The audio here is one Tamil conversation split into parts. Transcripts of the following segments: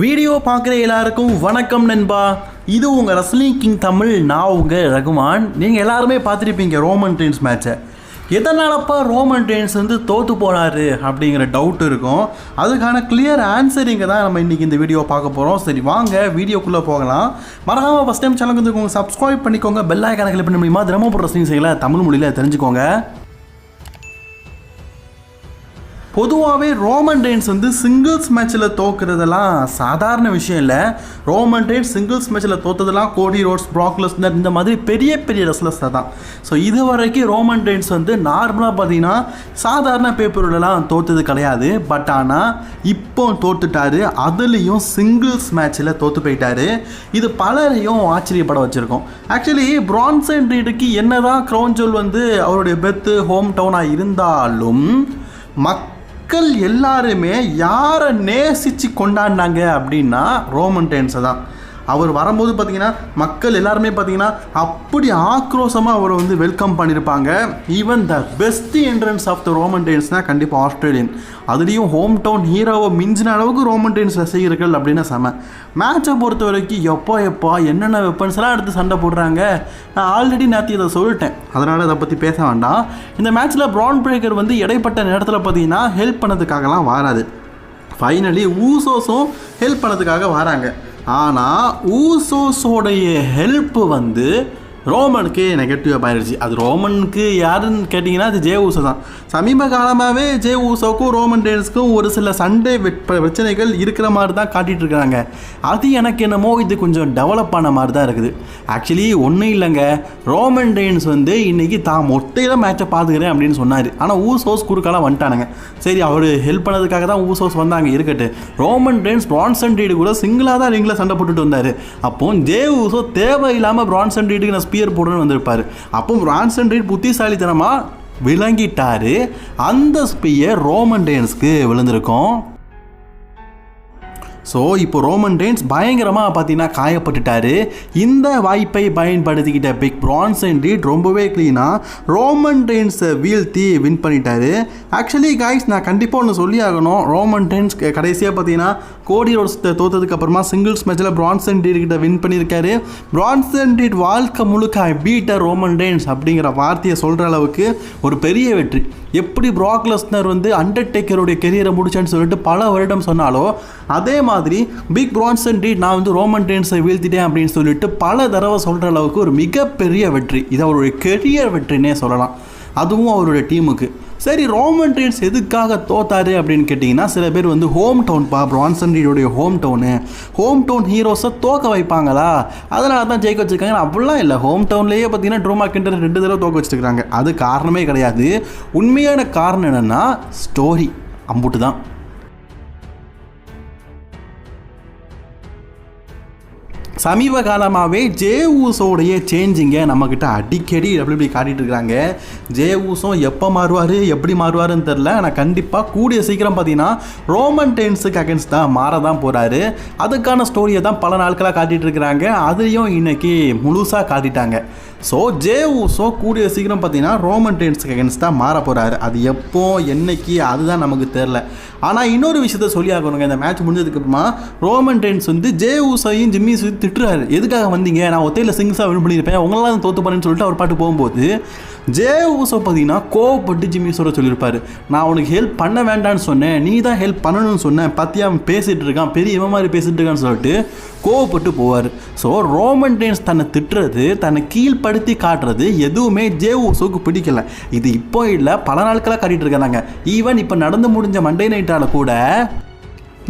வீடியோ பார்க்குற எல்லாருக்கும் வணக்கம் நண்பா. இது உங்கள் ரஸ்லிங் கிங் தமிழ் நான் உங்கள் ரகுமான். நீங்கள் எல்லாருமே பார்த்துருப்பீங்க ரோமன் டென்ஸ் மேட்ச்சை எதனாலப்பா ரோமன் டென்ஸ் வந்து தோற்று போனார் அப்படிங்கிற டவுட் இருக்கும். அதுக்கான கிளியர் ஆன்சரிங்க தான் நம்ம இன்றைக்கி இந்த வீடியோ பார்க்க போகிறோம் சரி வாங்க வீடியோக்குள்ளே போகலாம். மறக்காமல் ஃபஸ்ட் டைம் சேனலுக்கு வந்து சப்ஸ்கிரைப் பண்ணிக்கோங்க. பெல் ஐக்கான கிளிக் பண்ண முடியுமா? தினமும் ரஸ்லிங் செய்யல தமிழ் மொழியில் தெரிஞ்சுக்கோங்க. பொதுவாகவே ரோமன் ரெயின்ஸ் வந்து சிங்கிள்ஸ் மேட்ச்சில் தோக்குறதெல்லாம் சாதாரண விஷயம் இல்லை. ரோமன் ரெயின்ஸ் சிங்கிள்ஸ் மேட்ச்சில் தோத்ததெல்லாம் கோடி ரோட்ஸ் ப்ராக்லஸ்னர் இந்த மாதிரி பெரிய பெரிய ரெஸ்லர்ஸ் தான். ஸோ இது வரைக்கும் ரோமன் ரெயின்ஸ் வந்து நார்மலாக பார்த்தீங்கன்னா சாதாரண பேப்பர்லலாம் தோத்தது கிடையாது. பட் ஆனால் இப்போ தோத்துட்டாரு. அதுலேயும் சிங்கிள்ஸ் மேட்ச்சில் தோற்று போயிட்டாரு. இது பலரையும் ஆச்சரியப்பட வச்சுருக்கோம். ஆக்சுவலி பிரான்சன் ரீடுக்கு என்ன தான் க்ரௌன்ஜோல் வந்து அவருடைய பெத்து ஹோம் டவுனாக இருந்தாலும் மக் மக்கள் எல்லாருமே யாரை நேசித்து கொண்டாடினாங்க அப்படின்னா ரோமன் டைம்ஸை தான். அவர் வரும்போது பார்த்தீங்கன்னா மக்கள் எல்லாருமே பார்த்தீங்கன்னா அப்படி ஆக்ரோஷமாக அவரை வந்து வெல்கம் பண்ணியிருப்பாங்க. Even the best entrance of the Roman டென்ஸ்னால் கண்டிப்பாக ஆஸ்திரேலியன் அதுலேயும் ஹோம் டவுன் ஹீரோவை மிஞ்சின அளவுக்கு ரோமன் டெயின்ஸ் ரசிகர்கள் அப்படின்னு செம. மேட்சை பொறுத்த வரைக்கும் எப்போ எப்போ என்னென்ன வெப்பன்ஸ்லாம் எடுத்து சண்டை போடுறாங்க? நான் ஆல்ரெடி நேற்று இதை சொல்லிட்டேன். அதனால் அதை பற்றி பேச வேண்டாம். இந்த மேட்ச்சில் ப்ரான் பிரேக்கர் வந்து இடைப்பட்ட நேரத்தில் பார்த்தீங்கன்னா ஹெல்ப் பண்ணதுக்காகலாம் வராது. ஃபைனலி ஊசோஸும் ஹெல்ப் பண்ணதுக்காக வராங்க. ஆனால் ஊசோஸோடைய ஹெல்ப் வந்து ரோமனுக்கு நெகட்டிவாக ஆயிடுச்சு அது ரோமனுக்கு யாருன்னு கேட்டிங்கன்னா அது ஜே ஊசோ தான். சமீப காலமாகவே ஜே ஊசோக்கும் ரோமன் டேன்ஸ்க்கும் ஒரு சில சண்டே பிரச்சனைகள் இருக்கிற மாதிரி தான் காட்டிகிட்டு இருக்கிறாங்க அது எனக்கு என்னமோ இது கொஞ்சம் டெவலப் ஆன மாதிரி தான் இருக்குது. ஆக்சுவலி ஒன்றும் இல்லைங்க. ரோமன் டேன்ஸ் வந்து இன்றைக்கி தான் மொட்டையில் மேட்சை பார்த்துக்கிறேன் அப்படின்னு சொன்னார். ஆனால் ஊசோஸ் குறுக்காலாம் வந்துட்டானுங்க. சரி அவர் ஹெல்ப் பண்ணதுக்காக தான் ஊசோஸ் வந்தாங்க இருக்கட்டு. ரோமன் டேன்ஸ் பிரான்சன் ரீடு கூட சிங்கிளாக தான் ரிங்கில் சண்டை போட்டுட்டு வந்தார். அப்போ ஜே ஊசோ தேவையில்லாமல் பிரான்சன் டீடுக்கு நான் ஸ்பியர் போடணும்னு வந்திருப்பார். அப்போ ரான்சன் டீட் புத்திசாலித்தனமாக விளங்கிட்டாரு. அந்த ஸ்பியர் ரோமன் டேன்ஸ்க்கு விழுந்திருக்கும். ஸோ இப்போ ரோமன் ரெயின்ஸ் பயங்கரமாக பார்த்தீங்கன்னா காயப்பட்டுட்டாரு. இந்த வாய்ப்பை பயன்படுத்திக்கிட்ட பிக் பிரான்ஸ் அண்ட் டீட் ரொம்பவே க்ளீனாக ரோமன் ரெயின்ஸை வீழ்த்தி வின் பண்ணிட்டாரு. ஆக்சுவலி காய்ஸ் நான் கண்டிப்பாக ஒன்று சொல்லி ஆகணும். ரோமன் ரெயின்ஸ் கடைசியாக பார்த்தீங்கன்னா கோடி ரோட்ஸ் தோத்ததுக்கு அப்புறமா சிங்கிள்ஸ் மேட்ச்சில் பிரான்ஸ் அண்ட் டீட் கிட்ட வின் பண்ணியிருக்காரு. பிரான்ஸ் அண்ட் டீட் வாழ்க்கை முழுக்க பீட்ட ரோமன் ரெயின்ஸ் அப்படிங்கிற வார்த்தையை சொல்கிற அளவுக்கு ஒரு பெரிய வெற்றி. எப்படி ப்ராக்லஸ்னர் வந்து அண்டர்டேக்கருடைய கெரியரை முடிச்சேன்னு சொல்லிட்டு பல வருடம் சொன்னாலோ அதே மாதிரி பிக் பிரான்சன் டீட் நான் வந்து ரோமன் டேன்ஸை வீழ்த்திட்டேன் அப்படின்னு சொல்லிட்டு பல தடவை சொல்கிற அளவுக்கு ஒரு மிகப்பெரிய வெற்றி. இது அவருடைய கெரியர் வெற்றினே சொல்லலாம். அதுவும் அவருடைய டீமுக்கு சரி ரோமன் டேன்ஸ் எதுக்காக தோத்தாரு அப்படின்னு கேட்டிங்கன்னா சில பேர் வந்து ஹோம் டவுன்ப்பா பிரான்சன் டீடோடைய ஹோம் டவுனு ஹோம் டவுன் ஹீரோஸை தோக்க வைப்பாங்களா? அதனால தான் ஜெயிக்க வச்சுருக்காங்க. அப்படிலாம் இல்லை. ஹோம் டவுன்லேயே பார்த்தீங்கன்னா ட்ரூமா கிண்டர் ரெண்டு தடவை தோக்க வச்சுருக்காங்க. அது காரணமே கிடையாது. உண்மையான காரணம் என்னென்னா ஸ்டோரி அம்புட்டு தான். சமீப காலமாகவே ஜே ஊசோடைய சேஞ்சிங்கை நம்மக்கிட்ட அடிக்கடி எப்படி இப்படி காட்டிகிட்டு இருக்கிறாங்க ஜே ஊசம் எப்போ மாறுவார் எப்படி மாறுவாருன்னு தெரில ஆனால் கண்டிப்பாக கூடிய சீக்கிரம் பார்த்தீங்கன்னா ரோமன் டென்ஸுக்கு அகேன்ஸ்ட் தான் மாற தான் போகிறாரு அதுக்கான ஸ்டோரியை தான் பல நாட்களாக காட்டிகிட்டு இருக்கிறாங்க. அதுலேயும் இன்னைக்கு முழுசாக காட்டிட்டாங்க. ஸோ ஜே ஊசோ கூடிய சீக்கிரம் பார்த்தீங்கன்னா ரோமன் டென்ஸுக்கு அகேன்ஸ்டாக தான் மாற போகிறாரு அது எப்போ என்னைக்கு அதுதான் நமக்கு தெரில ஆனால் இன்னொரு விஷயத்த சொல்லி ஆகணுங்க. இந்த மேட்ச் முடிஞ்சதுக்கப்புறமா ரோமன் டென்ஸ் வந்து ஜே ஊசையும் ஜிம்மி சுற்றி திட்டுறாரு. எதுக்காக வந்தீங்க? நான் ஒத்தையில் சிங்ஸாக வின் பண்ணியிருப்பேன். உங்களாம் தோத்து போறேன்னு சொல்லிட்டு அவர் பாட்டு போகும்போது ஜே ஊசோ பார்த்தீங்கன்னா கோவப்பட்டு ஜிம்மி சொல்ல சொல்லியிருப்பார். நான் உனக்கு ஹெல்ப் பண்ண வேண்டாம்னு சொன்னேன். நீ தான் ஹெல்ப் பண்ணணும்னு சொன்னேன். பற்றி அவன் பேசிகிட்டு இருக்கான். பெரிய இவன் மாதிரி பேசிகிட்டு இருக்கான்னு சொல்லிட்டு கோவப்பட்டு போவார். ஸோ ரோமன் டென்ஸ் தன்னை திட்டுறது தன்னை கீழ்ப்படுத்தி காட்டுறது எதுவுமே ஜே ஊசோக்கு பிடிக்கல. இது இப்போ இல்லை பல நாட்களாக காட்டிட்டு இருக்காங்க. ஈவன் இப்போ நடந்து முடிஞ்ச மண்டே நைட்டால் கூட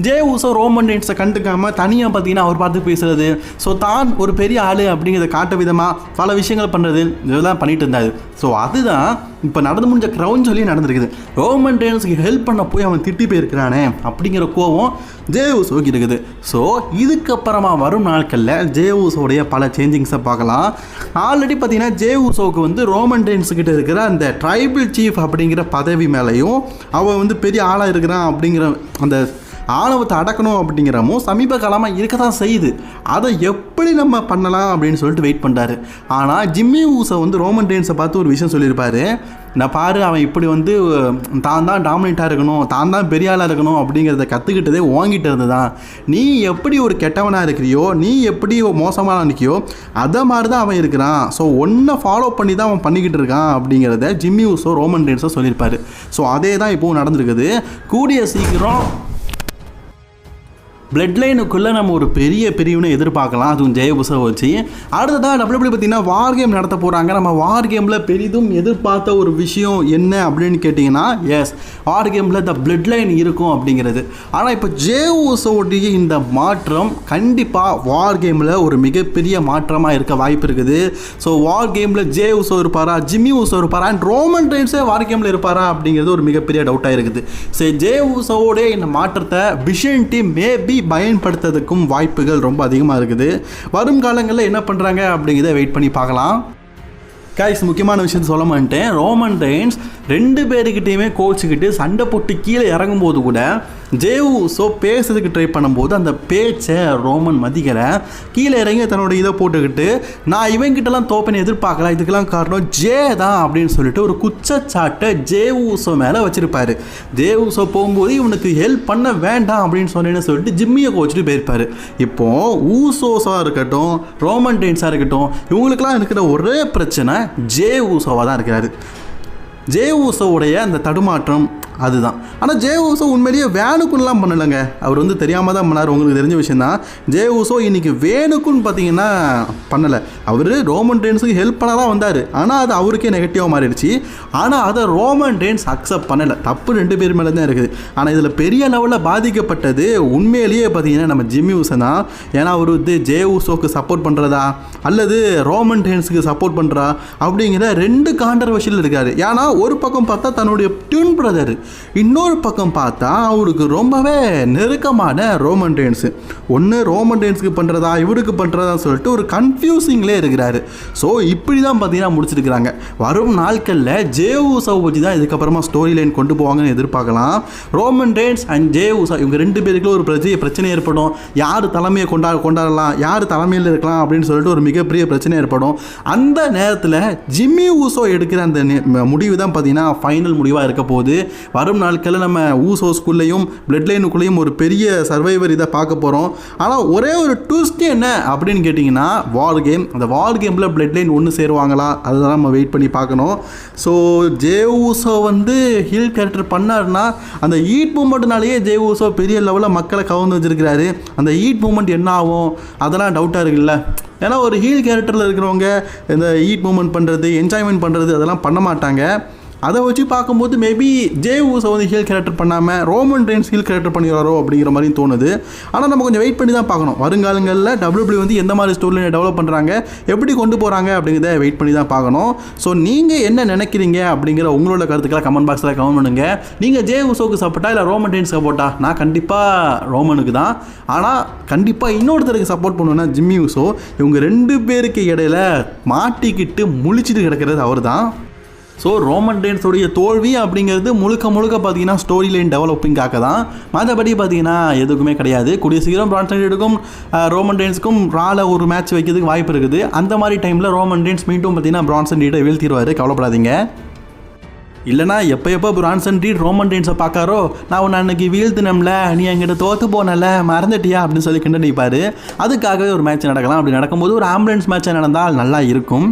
ஜே ஊசோ ரோமன் டென்ஸை கண்டுக்காமல் தனியாக பார்த்தீங்கன்னா அவர் பார்த்து பேசுறது. ஸோ தான் ஒரு பெரிய ஆள் அப்படிங்கிறத காட்ட விதமாக பல விஷயங்கள் பண்ணுறது இதெல்லாம் பண்ணிட்டு இருந்தாரு. ஸோ அதுதான் இப்போ நடந்து முடிஞ்ச க்ரௌன் சொல்லி நடந்திருக்குது. ரோமன் டென்ஸுக்கு ஹெல்ப் பண்ண போய் அவன் திட்டி போயிருக்கிறானே அப்படிங்கிற கோவம் ஜே ஊசோக்கு இருக்குது. ஸோ இதுக்கப்புறமா வரும் நாட்களில் ஜே ஊசோடைய பல சேஞ்சிங்ஸை பார்க்கலாம். ஆல்ரெடி பார்த்தீங்கன்னா ஜே ஊசோவுக்கு வந்து ரோமன் டென்ஸ் கிட்ட இருக்கிற அந்த ட்ரைபிள் சீஃப் அப்படிங்கிற பதவி மேலேயும் அவன் வந்து பெரிய ஆளாக இருக்கிறான் அப்படிங்கிற அந்த ஆணவத்தை அடக்கணும் அப்படிங்கிறமோ சமீப காலமாக இருக்க தான் செய்யுது. அதை எப்படி நம்ம பண்ணலாம் அப்படின்னு சொல்லிட்டு வெயிட் பண்ணுறாரு ஆனால் ஜிம்மி ஊசை வந்து ரோமன் ரெயின்ஸை பார்த்து ஒரு விஷயம் சொல்லியிருப்பாரு. நான் பாரு அவன் இப்படி வந்து தான் தான் டாமினேட்டாக இருக்கணும் தான் தான் பெரிய ஆளாக இருக்கணும் அப்படிங்கிறத கற்றுக்கிட்டதே ஓங்கிட்டு இருந்து தான் நீ எப்படி ஒரு கெட்டவனாக இருக்கிறியோ நீ எப்படி மோசமான நிற்கியோ அதை மாதிரி தான் அவன் இருக்கிறான். ஸோ ஒன்றை ஃபாலோ பண்ணி தான் அவன் பண்ணிக்கிட்டு இருக்கான் அப்படிங்கிறத ஜிம்மி ஊசோ ரோமன் ரெயின்ஸோ சொல்லியிருப்பாரு. ஸோ அதே தான் இப்போவும் நடந்திருக்குது. கூடிய சீக்கிரம் பிளட் லைனுக்குள்ளே நம்ம ஒரு பெரிய பிரிவினை எதிர்பார்க்கலாம். அதுவும் ஜெயபுசை வச்சு. அடுத்ததாக டபிள்யூபிள்யூ பார்த்தீங்கன்னா வார் கேம் நடத்த போகிறாங்க நம்ம வார் கேமில் பெரிதும் எதிர்பார்த்த ஒரு விஷயம் என்ன அப்படின்னு கேட்டிங்கன்னா எஸ் வார் கேமில் த பிளட் லைன் இருக்கும் அப்படிங்கிறது. ஆனால் இப்போ ஜேஓஸோடைய இந்த மாற்றம் கண்டிப்பாக வார் கேமில் ஒரு மிகப்பெரிய மாற்றமாக இருக்க வாய்ப்பு இருக்குது. ஸோ வார் கேமில் ஜே உசோ இருப்பாரா? ஜிம்மி உசோ இருப்பாரா? அண்ட் ரோமன் ரெயின்ஸே வார் கேமில் இருப்பாரா அப்படிங்கிறது ஒரு மிகப்பெரிய டவுட்டாக இருக்குது. சரி ஜே உசோடைய இந்த மாற்றத்தை விஷன் டீம் மேபி பயன்படுத்துறதுக்கும் வாய்ப்புகள் ரொம்ப அதிகமாக இருக்குது. வரும் காலங்களில் என்ன பண்ணுறாங்க அப்படிங்கிறத வெயிட் பண்ணி பார்க்கலாம். கைஸ் முக்கியமான விஷயம் சொல்ல மாட்டேன். ரோமன் ரெயின்ஸ் ரெண்டு பேருக்கிட்டேயுமே கோச்சுக்கிட்டு சண்டை போட்டு கீழே இறங்கும்போது கூட ஜேவு ஸோ பேசுறதுக்கு ட்ரை பண்ணும்போது அந்த பேச்சை ரோமன் மதிக்கலை கீழே இறங்கி தன்னோட இதை போட்டுக்கிட்டு நான் இவங்கிட்டலாம் தோப்பனை எதிர்பார்க்கல இதுக்கெல்லாம் காரணம் ஜே தான் அப்படின்னு சொல்லிட்டு ஒரு குச்சச்சாட்டை ஜே ஊசோ மேலே வச்சிருப்பாரு. ஜே ஊசோ போகும்போது இவனுக்கு ஹெல்ப் பண்ண வேண்டாம் அப்படின்னு சொன்னேன்னு சொல்லிட்டு ஜிம்மியை கோச்சிட்டு போயிருப்பாரு. இப்போ ஊசோஸாக இருக்கட்டும் ரோமன் டெயின்ஸாக இருக்கட்டும் இவங்களுக்கெல்லாம் இருக்கிற ஒரே பிரச்சனை ஜே ஊசோவாக தான் இருக்கிறாரு. ஜே ஊசோவுடைய அந்த தடுமாற்றம் அதுதான். ஆனால் ஜே ஊசோ உண்மையிலேயே வேணுக்குன்னுலாம் பண்ணலைங்க. அவர் வந்து தெரியாமல் தான் பண்ணார். உங்களுக்கு தெரிஞ்ச விஷயம் தான் ஜே ஊசோ இன்றைக்கி வேணுக்குன்னு பார்த்தீங்கன்னா பண்ணலை. அவர் ரோமன் டேன்ஸுக்கு ஹெல்ப் பண்ண தான் வந்தார். ஆனால் அது அவருக்கே நெகட்டிவாக மாறிடுச்சு. ஆனால் அதை ரோமன் டேன்ஸ் அக்செப்ட் பண்ணலை. தப்பு ரெண்டு பேர் மேலே தான் இருக்குது. ஆனால் இதில் பெரிய லெவலில் பாதிக்கப்பட்டது உண்மையிலேயே பார்த்தீங்கன்னா நம்ம ஜிம்மி ஊசன் தான். ஏன்னா அவர் வந்து ஜே ஊசோக்கு சப்போர்ட் பண்ணுறதா அல்லது ரோமன் டென்ஸுக்கு சப்போர்ட் பண்ணுறா அப்படிங்கிற ரெண்டு கான்ட்ரவர்ஷியல் இருக்கார். ஏன்னா ஒரு பக்கம் பார்த்தா தன்னுடைய டியூன் பிரதர் இன்னொரு பக்கம் பார்த்தா அவருக்கு ரொம்பவே நெருக்கமான ரோமன் டென்ஸு ஒன்று ரோமன் டென்ஸுக்கு பண்ணுறதா இவருக்கு பண்ணுறதா சொல்லிட்டு ஒரு கன்ஃபியூசிங்லேயே இருக்கிறாரு. ஸோ இப்படி தான் பார்த்தீங்கன்னா முடிச்சிருக்கிறாங்க. வரும் நாட்களில் ஜே ஊசா வச்சு தான் இதுக்கப்புறமா ஸ்டோரி லைன் கொண்டு போவாங்கன்னு எதிர்பார்க்கலாம். Roman Reigns and Jey Uso இவங்க ரெண்டு பேருக்குள்ள ஒரு பிரச்சனை பிரச்சனை ஏற்படும். யார் தலைமையை கொண்டா கொண்டாடலாம் யார் தலைமையில் இருக்கலாம் அப்படின்னு சொல்லிட்டு ஒரு மிகப்பெரிய பிரச்சனை ஏற்படும். அந்த நேரத்தில் ஜிம்மி ஊசோ எடுக்கிற அந்த முடிவு தான் பார்த்தீங்கன்னா ஃபைனல் முடிவாக இருக்க போகுது. வரும் நாட்களில் நம்ம ஊசோ ஸ்கூல்லையும் பிளட் லைனுக்குள்ளேயும் ஒரு பெரிய சர்வைவர் இதை பார்க்க போகிறோம் ஆனால் ஒரே ஒரு ட்விஸ்ட் என்ன அப்படின்னு கேட்டிங்கன்னா வார் கேம் அந்த வார் கேமில் பிளட் லைன் ஒன்று சேருவாங்களா? அதுதான் நம்ம வெயிட் பண்ணி பார்க்கணும். ஸோ ஜே ஊசோ வந்து ஹீல் கேரக்டர் பண்ணாருன்னா அந்த ஈட் மூமெண்ட்னாலேயே ஜே ஊசோ பெரிய லெவலில் மக்களை கவர்ந்து வச்சிருக்கிறாரு. அந்த ஈட் மூமெண்ட் என்ன ஆகும்? அதெல்லாம் டவுட்டாக இருக்குல்ல. ஏன்னா ஒரு ஹீல் கேரக்டரில் இருக்கிறவங்க இந்த ஈட் மூமெண்ட் பண்ணுறது என்ஜாய்மெண்ட் பண்ணுறது அதெல்லாம் பண்ண மாட்டாங்க. அதை வச்சு பார்க்கும்போது மேபி ஜே ஊசை வந்து ஹீல் கேரக்டர் பண்ணாமல் ரோமன் ரெயின்ஸ் ஹீல் கேரக்டர் பண்ணிடுறாரோ அப்படிங்கிற மாதிரி தோணுது. ஆனால் நம்ம கொஞ்சம் வெயிட் பண்ணி தான் பார்க்கணும். வருங்காலங்களில் டபிள்யூபிள்யூ வந்து எந்த மாதிரி ஸ்டோரி டெவலப் பண்ணுறாங்க எப்படி கொண்டு போகிறாங்க அப்படிங்கிறத வெயிட் பண்ணி தான் பார்க்கணும். ஸோ நீங்கள் என்ன நினைக்கிறீங்க அப்படிங்கிற உங்களோட கருத்துக்களை கமெண்ட் பாக்ஸில் கமெண்ட் பண்ணுங்கள் நீங்கள் ஜே ஊசோக்கு சப்போர்ட்டா இல்லை ரோமன் ரெயின்ஸ் சப்போர்ட்டா நான் கண்டிப்பாக ரோமனுக்கு தான். ஆனால் கண்டிப்பாக இன்னொருத்தருக்கு சப்போர்ட் பண்ணுவேன்னா ஜிம்மி ஊசோ இவங்க ரெண்டு பேருக்கு இடையில மாட்டிக்கிட்டு முழிச்சிட்டு கிடக்கிறது அவர் தான் ஸோ ரோமன் டேன்ஸோடைய தோல்வி அப்படிங்கிறது முழுக்க முழுக்க பார்த்தீங்கன்னா ஸ்டோரி லைன் டெவலப்பிங்காக தான் மற்றபடி பார்த்தீங்கன்னா எதுக்குமே கிடையாது. கூடிய சீக்கிரம் பிரான்சன் எடுக்கும் ரோமன் டேன்ஸுக்கும் ரால ஒரு மேட்ச் வைக்கிறதுக்கு வாய்ப்பு இருக்குது. அந்த மாதிரி டைமில் ரோமன் டேன்ஸ் மீண்டும் பார்த்தீங்கன்னா பிரான்சன் டீட்டை வீழ்த்திடுவார். கவலைப்படாதீங்க. இல்லைனா எப்போ எப்போ பிரான்சன் ரீட் ரோமன் டேன்ஸை பார்க்காரோ நான் உன்னை அன்னைக்கு வீழ்த்தினம்ல நீ என்கிட்ட தோற்று போனல மறந்துட்டியா அப்படின்னு சொல்லி கிண்ட நிற்பார் அதுக்காகவே ஒரு மேட்ச் நடக்கலாம். அப்படி நடக்கும்போது ஒரு ஆம்புலன்ஸ் மேட்ச் நடந்தால் நல்லா இருக்கும்.